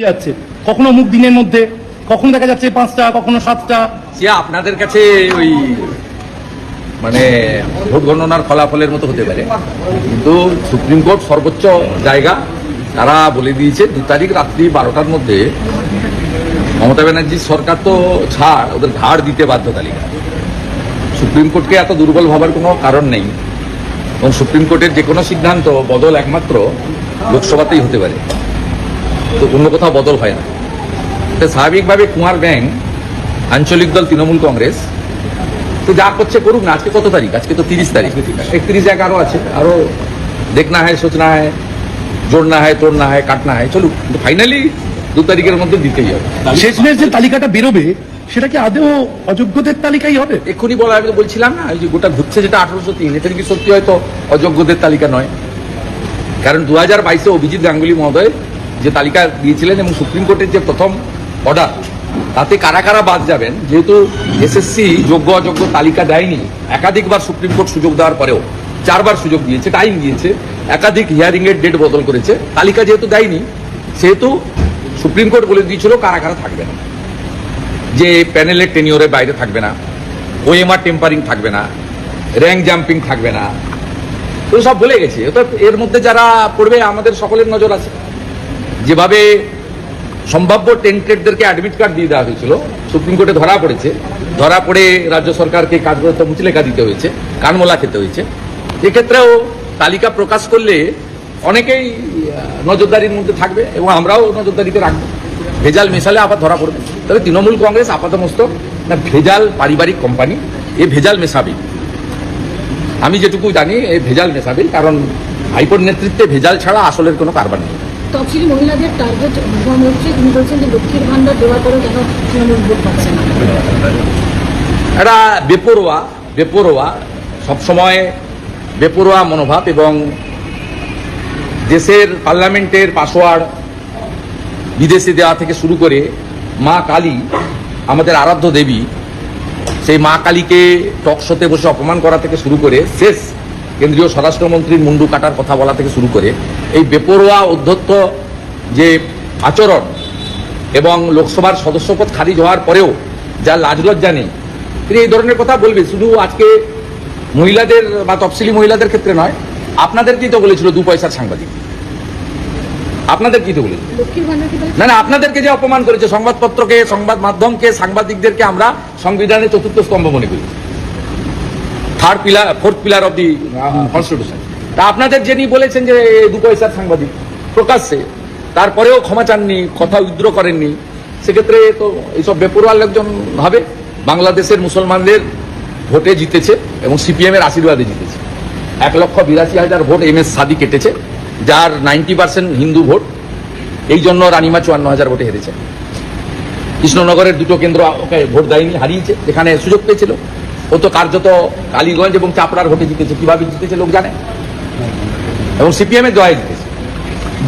যাচ্ছে। কখনো মুখ দিনের মধ্যে, কখনো দেখা যাচ্ছে পাঁচটা, কখনো সাতটা। সে আপনাদের কাছে ওই মানে ভোট গণনার ফলাফলের মতো হতে পারে। কিন্তু সুপ্রিম কোর্ট সর্বোচ্চ জায়গা, তারা বলে দিয়েছে, দু তারিখ রাত্রি বারোটার মধ্যে মমতা ব্যানার্জির সরকার তো ছাড়, ওদের ধার দিতে বাধ্য তালিকা। সুপ্রিম কোর্টকে এত দুর্বল ভাবার কোনো কারণ নেই। এবং সুপ্রিম কোর্টের যে কোনো সিদ্ধান্ত, বদল একমাত্র লোকসভাতেই হতে পারে। তো অন্য কোথাও বদল হয় না। তো স্বাভাবিকভাবে কুমার ব্যাং আঞ্চলিক দল তৃণমূল কংগ্রেস তো যা করছে করুক না আজকে কত তারিখ? আজকে তো তিরিশ তারিখ। একত্রিশ এক আরও আছে আরও দেখনা হয় সোচনা হয় জোড়না হয় তোড়না হয় কাটনা হয় চলুক। কিন্তু ফাইনালি দু তারিখের মধ্যে দিতেই হবে। শেষমেশ যে তালিকাটা বেরোবে সেটা কি আদৌ অযোগ্যদের তালিকাই হবে? এক্ষুনি বলা আমি বলছিলাম না যে গোটা ঘুরছে যেটা আঠারোশো তিন এটা কি সত্যি হয়তো অযোগ্যদের তালিকা নয়? কারণ দু হাজার বাইশে অভিজিৎ গাঙ্গুলি মহোদয় যে তালিকা দিয়েছিলেন এবং সুপ্রিম কোর্টের যে প্রথম অর্ডার তাতে কারা কারা বাদ যাবেন? যেহেতু এসএসসি যোগ্য অযোগ্য তালিকা দেয়নি, একাধিকবার সুপ্রিম কোর্ট সুযোগ দেওয়ার পরেও চারবার সুযোগ দিয়েছে টাইম দিয়েছে, একাধিক হিয়ারিং এর ডেট বদল করেছে, তালিকা যেহেতু দেয়নি, সেহেতু সুপ্রিম কোর্ট বলে দিয়েছিল কারা কারা থাকবে না। যে প্যানেলের টেনিওরের বাইরে থাকবে না ওএমআর টেম্পারিং থাকবে না র্যাঙ্ক জাম্পিং থাকবে না তো সব বলে গেছে। এর মধ্যে যারা পড়বে, আমাদের সকলের নজর আছে। যেভাবে সম্ভাব্য টেন্টেডদেরকে অ্যাডমিট কার্ড দিয়ে দেওয়া হয়েছিল, সুপ্রিম কোর্টে ধরা পড়েছে। ধরা পড়ে রাজ্য সরকারকে কাজ করতে মুচলেখা দিতে হয়েছে, কানমোলা খেতে হয়েছে। এক্ষেত্রেও তালিকা প্রকাশ করলে অনেকেই নজরদারির মধ্যে থাকবে এবং আমরাও নজরদারিতে রাখব। ভেজাল মেশালে আবার ধরা পড়বে। তবে তৃণমূল কংগ্রেস আপাতমস্তক না, ভেজাল পারিবারিক কোম্পানি এ ভেজাল মেশাবে। আমি যেটুকু জানি এই ভেজাল মেশাবে, কারণ হাইকোর্ট নেতৃত্বে ভেজাল ছাড়া আসলের কোনো কারবার নেই। তফসিলি মহিলাদের টার্গেট মুখ্যমন্ত্রী তিনি বলছেন যে লক্ষ্মীর দেওয়ার পরেও কেন তৃণমূল ভোট পাচ্ছে না এরা বেপরোয়া বেপরোয়া, সবসময় বেপরোয়া মনোভাব এবং দেশের পার্লামেন্টের পাসওয়ার্ড বিদেশে দেওয়া থেকে শুরু করে মা কালী, আমাদের আরাধ্য দেবী, সেই মা কালীকে টকশোতে বসে অপমান করা থেকে শুরু করে শেষ কেন্দ্রীয় স্বরাষ্ট্রমন্ত্রীর মুন্ডু কাটার কথা বলা থেকে শুরু করে এই বেপরোয়া অধ্যত্ত যে আচরণ এবং লোকসভার সদস্যপদ খারিজ হওয়ার পরেও যা লাজলজ্জা নেই তিনি এই ধরনের কথা বলবে শুধু আজকে মহিলাদের বা তফসিলি মহিলাদের ক্ষেত্রে নয় আপনাদেরকেই তো বলেছিল দু পয়সার সাংবাদিক? আপনাদেরকেই তো বলেছিল? না না আপনাদেরকে যে অপমান করেছে সংবাদপত্রকে সংবাদ মাধ্যমকে সাংবাদিকদেরকে আমরা সংবিধানের চতুর্থ স্তম্ভ মনে করি। Third pillar fourth pillar of the constitution তা আপনাদের যিনি বলেছেন যে দু পয়সার সাংবাদিক প্রকাশ্যে তারপরেও ক্ষমা চাননি কথা উইথড্র করেননি সেক্ষেত্রে তো এইসব বেপরোয়াল লোকজন ভাবে বাংলাদেশের মুসলমানদের ভোটে জিতেছে এবং সিপিএমের আশীর্বাদে জিতেছে। এক লক্ষ বিরাশি হাজার ভোট এম এস সাদি কেটেছে যার নাইনটি পার্সেন্ট হিন্দু ভোট এই জন্য রানিমা চুয়ান্ন হাজার ভোটে হেরেছে। কৃষ্ণনগরের দুটো কেন্দ্র ওকে ভোট দেয়নি হারিয়েছে যেখানে সুযোগ পেয়েছিল। ও তো কার্যত কালীগঞ্জ এবং চাপড়ার ভোটে জিতেছে। কীভাবে জিতেছে লোক জানে? এবং সিপিএম এর জয় জিতেছে।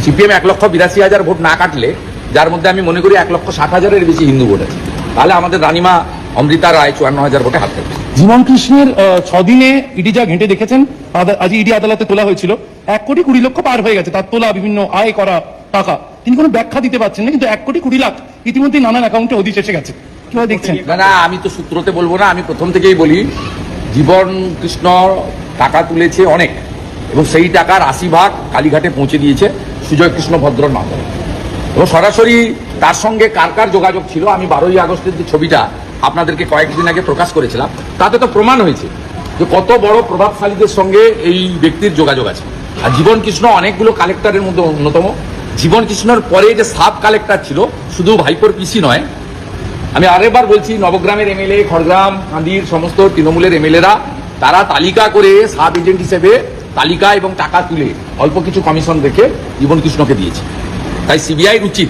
সিপিএম এক লক্ষ বিরাশি হাজার ভোট না কাটলে, যার মধ্যে আমি মনে করি এক লক্ষ ষাট হাজারের বেশি হিন্দু ভোট আছে। তাহলে আমাদের রানিমা অমৃতা রায় চুয়ান্ন হাজার ভোটে হাত জীবন কৃষ্ণের ছদিনে ইডি যা ঘেঁটে দেখেছেন আজ ইডি আদালতে তোলা হয়েছিল। এক কোটি কুড়ি লক্ষ পার হয়ে গেছে তার তোলা, বিভিন্ন আয় করা টাকা। তিনি কোনো ব্যাখ্যা দিতে পারছেন না, কিন্তু এক কোটি কুড়ি লাখ ইতিমধ্যে নানান অ্যাকাউন্টে অধিশ এসে গেছে। আমি তো সূত্রতে বলব না, আমি প্রথম থেকেই বলি, জীবন কৃষ্ণ টাকা তুলেছে অনেক, এবং সেই টাকার আশি ভাগ কালীঘাটে পৌঁছে দিয়েছে সুজয় কৃষ্ণ ভদ্রর মাধ্যমে। এবং সরাসরি তার সঙ্গে কার কার যোগাযোগ ছিল, আমি বারোই আগস্টের যে ছবিটা আপনাদেরকে কয়েকদিন আগে প্রকাশ করেছিলাম, তাতে তো প্রমাণ হয়েছে যে কত বড় প্রভাবশালীদের সঙ্গে এই ব্যক্তির যোগাযোগ আছে। আর জীবন কৃষ্ণ অনেকগুলো কালেক্টরের মধ্যে অন্যতম। জীবন কৃষ্ণর পরে যে সাব কালেক্টর ছিল, শুধু ভাইপোর পিসি নয় আমি আরেকবার বলছি, নবগ্রামের এমএলএ, খড়গ্রাম কান্দির সমস্ত তৃণমূলের এমএলএরা, তারা তালিকা করে সাব এজেন্ট হিসেবে তালিকা এবং টাকা তুলে অল্প কিছু কমিশন রেখে জীবন কৃষ্ণকে দিয়েছে। তাই সিবিআইর উচিত,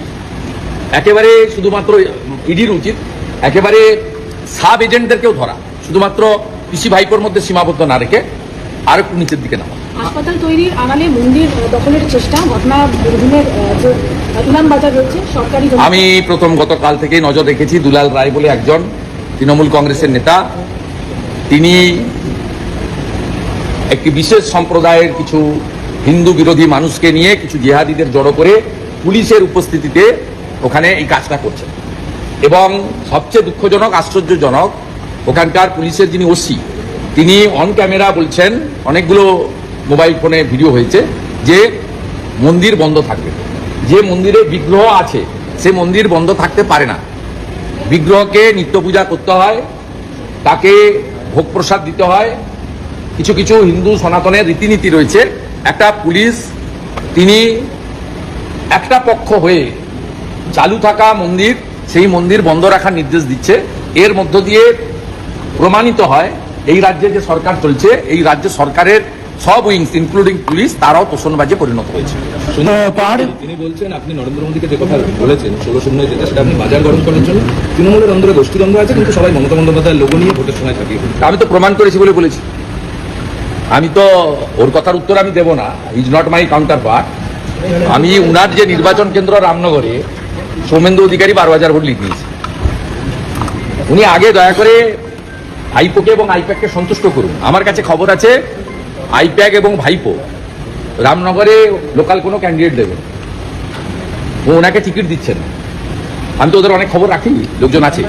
একেবারে শুধুমাত্র ইডির উচিত, একেবারে সাব এজেন্টদেরকেও ধরা, শুধুমাত্র কৃষি ভাইপোর মধ্যে সীমাবদ্ধ না রেখে আর একটু নিচের দিকে নামা হাসপাতাল তৈরির আড়ালে মন্দির দখলের চেষ্টা ঘটনা বীরভূমের যে ইলাম বাজার রয়েছে সরকারি আমি প্রথম গতকাল থেকেই নজর রেখেছি দুলাল রায় বলে একজন তৃণমূল কংগ্রেসের নেতা। তিনি একটি বিশেষ সম্প্রদায়ের কিছু হিন্দু বিরোধী মানুষকে নিয়ে কিছু জিহাদিদের জড়ো করে পুলিশের উপস্থিতিতে ওখানে এই কাজটা করছেন। এবং সবচেয়ে দুঃখজনক আশ্চর্যজনক ওখানকার পুলিশের যিনি ওসি তিনি অন ক্যামেরা বলছেন, অনেকগুলো মোবাইল ফোনে ভিডিও হয়েছে, যে মন্দির বন্ধ থাকবে। যে মন্দিরে বিগ্রহ আছে, সে মন্দির বন্ধ থাকতে পারে না। বিগ্রহকে নিত্য পূজা করতে হয়, তাকে ভোগ প্রসাদ দিতে হয়। কিছু কিছু হিন্দু সনাতনের রীতিনীতি রয়েছে। একটা পুলিশ, তিনি একটা পক্ষ হয়ে চালু থাকা মন্দির, সেই মন্দির বন্ধ রাখার নির্দেশ দিচ্ছে। এর মধ্য দিয়ে প্রমাণিত হয় এই রাজ্যে যে সরকার চলছে এই রাজ্য সরকারের সব উইংস ইনক্লুডিং পুলিশ তারাও তোষণবাজে পরিণত হয়েছে। পাহাড়ে তিনি বলছেন আপনি নরেন্দ্র মোদীকে যে কথা বলেছেন ষোলো শূন্য যেটা সেটা আপনি বাজার গরম করার জন্য তৃণমূলের অন্দরে গোষ্ঠীদ্বন্দ্ব আছে কিন্তু সবাই মমতা বন্দ্যোপাধ্যায়ের লোগো নিয়ে ভোটের সময়। আমি তো প্রমাণ করেছি বলে বলেছি। আমি তো ওর কথার উত্তর আমি দেব না। Is not my counterpart আমি উনার যে নির্বাচন কেন্দ্র রামনগরে সৌমেন্দু অধিকারী বারো হাজার ভোট লিড দিয়েছে উনি আগে দয়া করে আইপোকে এবং আইপ্যাককে সন্তুষ্ট করুন। আমার কাছে খবর আছে আইপ্যাক এবং ভাইপো রামনগরে লোকাল কোনো ক্যান্ডিডেট দেবে ও ওনাকে টিকিট দিচ্ছেন আমি তো ওদের অনেক খবর রাখি লোকজন আছে।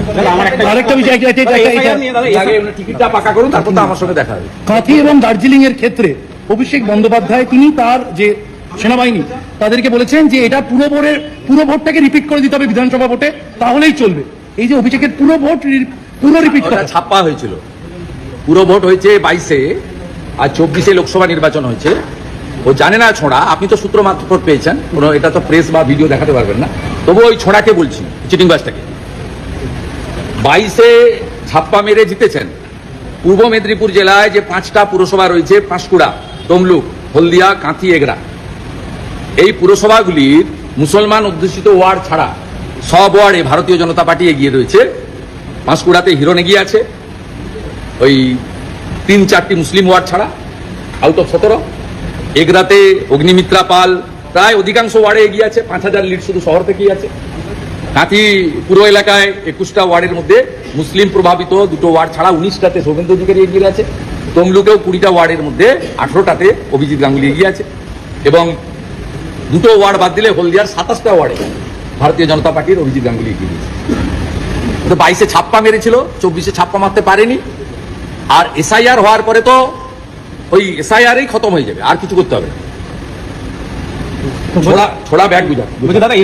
টিকিটটা পাকা করুন তারপর তো আমার সঙ্গে দেখা হবে। কাঁথি এবং দার্জিলিং এর ক্ষেত্রে অভিষেক বন্দ্যোপাধ্যায় তিনি তার যে সেনাবাহিনী তাদেরকে বলেছেন যে এটা পুরো ভোটের পুরো ভোটটাকে রিপিট করে দিতে হবে বিধানসভা ভোটে তাহলেই চলবে। এই যে অভিষেকের পুরো ভোট পুরো রিপিট করা। ছাপ্পা হয়েছিল। পুরো ভোট হয়েছে বাইশে আর চব্বিশে লোকসভা নির্বাচন হয়েছে। ও জানে না ছোঁড়া আপনি তো সূত্র মাত্র পেয়েছেন। কোনো এটা তো প্রেস বা ভিডিও দেখাতে পারবেন না। তবু ওই ছোঁড়াকে বলছি চিটিং বাসটাকে বাইশে ছাপ্পা মেরে জিতেছেন। পূর্ব মেদিনীপুর জেলায় যে পাঁচটা পুরসভা রয়েছে পাঁশকুড়া তমলুক হলদিয়া কাঁথি এগরা। এই পুরসভাগুলির মুসলমান অধ্যুষিত ওয়ার্ড ছাড়া সব ওয়ার্ডে ভারতীয় জনতা পার্টি এগিয়ে রয়েছে। পাঁশকুড়াতে হিরণ এগিয়ে আছে। ওই তিন চারটি মুসলিম ওয়ার্ড ছাড়া, আউট অফ সতেরো। এগরাতে অগ্নিমিত্রা পাল, প্রায় অধিকাংশ ওয়ার্ডে এগিয়ে আছে, পাঁচ হাজার লিড শুধু শহর থেকেই আছে। কাঁথি পুরো এলাকায় একুশটা ওয়ার্ডের মধ্যে মুসলিম প্রভাবিত দুটো ওয়ার্ড ছাড়া উনিশটাতে সৌমেন্দ্র অধিকারী এগিয়ে আছে। তমলুকেও কুড়িটা ওয়ার্ডের মধ্যে আঠারোটাতে অভিজিৎ গাঙ্গুলি এগিয়ে আছে। এবং দুটো ওয়ার্ড বাদ দিলে হলদিয়ার সাতাশটা ওয়ার্ডে ভারতীয় জনতা পার্টির অভিজিৎ গাঙ্গুলি এগিয়ে দিয়েছে তো বাইশে ছাপ্পা মেরেছিল, চব্বিশে ছাপ্পা মারতে পারেনি। আর এসআইআর হওয়ার পরে তো ওই এসআইআরই খতম হয়ে যাবে, আর কিছু করতে হবে ছোড়া ছোড়া ব্যাগ বুঝা দাদা